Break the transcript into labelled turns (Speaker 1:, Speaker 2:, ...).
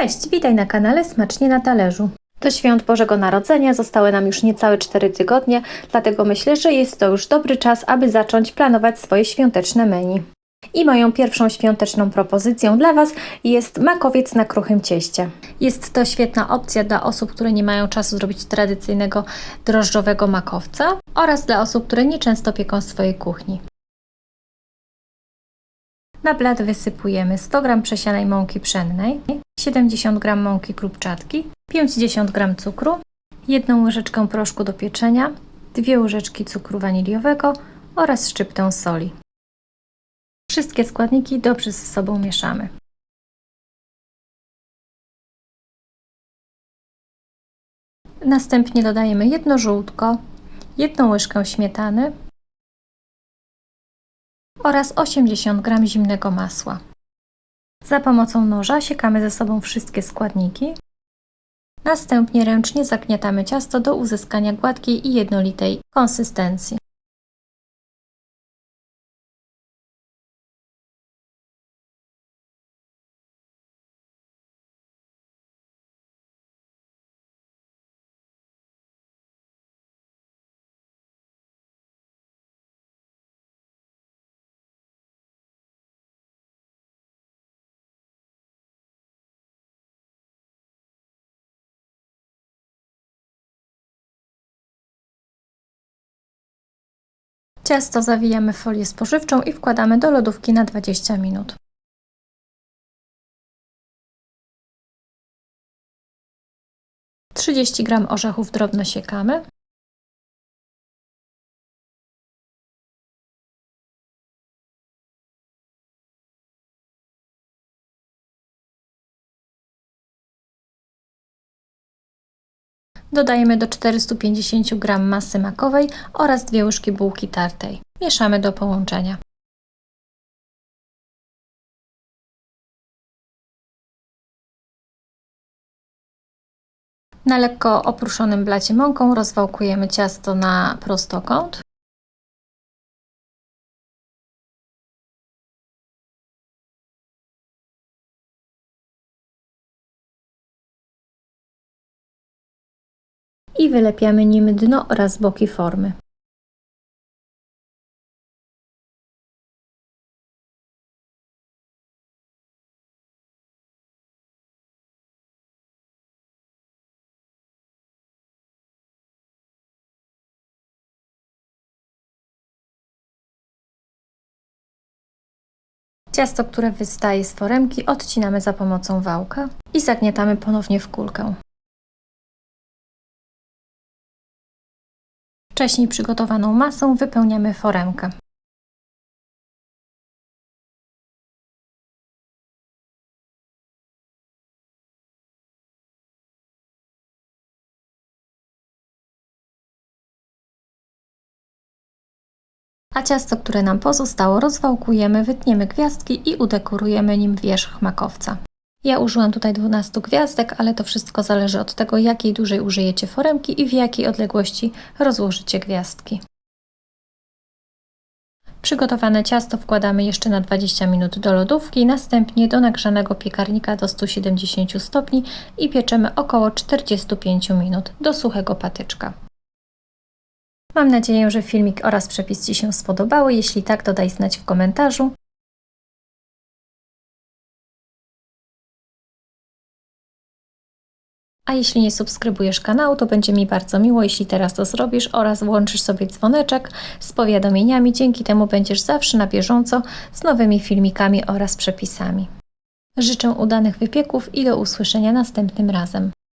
Speaker 1: Cześć, witaj na kanale Smacznie na talerzu. Do świąt Bożego Narodzenia zostały nam już niecałe 4 tygodnie, dlatego myślę, że jest to już dobry czas, aby zacząć planować swoje świąteczne menu. I moją pierwszą świąteczną propozycją dla Was jest makowiec na kruchym cieście. Jest to świetna opcja dla osób, które nie mają czasu zrobić tradycyjnego drożdżowego makowca oraz dla osób, które nieczęsto pieką w swojej kuchni. Na blat wysypujemy 100 g przesianej mąki pszennej, 70 g mąki krupczatki, 50 g cukru, 1 łyżeczkę proszku do pieczenia, 2 łyżeczki cukru waniliowego oraz szczyptę soli. Wszystkie składniki dobrze ze sobą mieszamy. Następnie dodajemy jedno żółtko, jedną łyżkę śmietany, oraz 80 g zimnego masła. Za pomocą noża siekamy ze sobą wszystkie składniki. Następnie ręcznie zagniatamy ciasto do uzyskania gładkiej i jednolitej konsystencji. Ciasto zawijamy w folię spożywczą i wkładamy do lodówki na 20 minut. Trzydzieści gram orzechów drobno siekamy. Dodajemy do 450 g masy makowej oraz dwie łyżki bułki tartej. Mieszamy do połączenia. Na lekko opruszonym blacie mąką rozwałkujemy ciasto na prostokąt. I wylepiamy nim dno oraz boki formy. Ciasto, które wystaje z foremki, odcinamy za pomocą wałka i zagniatamy ponownie w kulkę. Wcześniej przygotowaną masą wypełniamy foremkę. A ciasto, które nam pozostało, rozwałkujemy, wytniemy gwiazdki i udekorujemy nim wierzch makowca. Ja użyłam tutaj 12 gwiazdek, ale to wszystko zależy od tego, jakiej dużej użyjecie foremki i w jakiej odległości rozłożycie gwiazdki. Przygotowane ciasto wkładamy jeszcze na 20 minut do lodówki, następnie do nagrzanego piekarnika do 170 stopni i pieczemy około 45 minut do suchego patyczka. Mam nadzieję, że filmik oraz przepis Ci się spodobały. Jeśli tak, to daj znać w komentarzu. A jeśli nie subskrybujesz kanału, to będzie mi bardzo miło, jeśli teraz to zrobisz oraz włączysz sobie dzwoneczek z powiadomieniami. Dzięki temu będziesz zawsze na bieżąco z nowymi filmikami oraz przepisami. Życzę udanych wypieków i do usłyszenia następnym razem.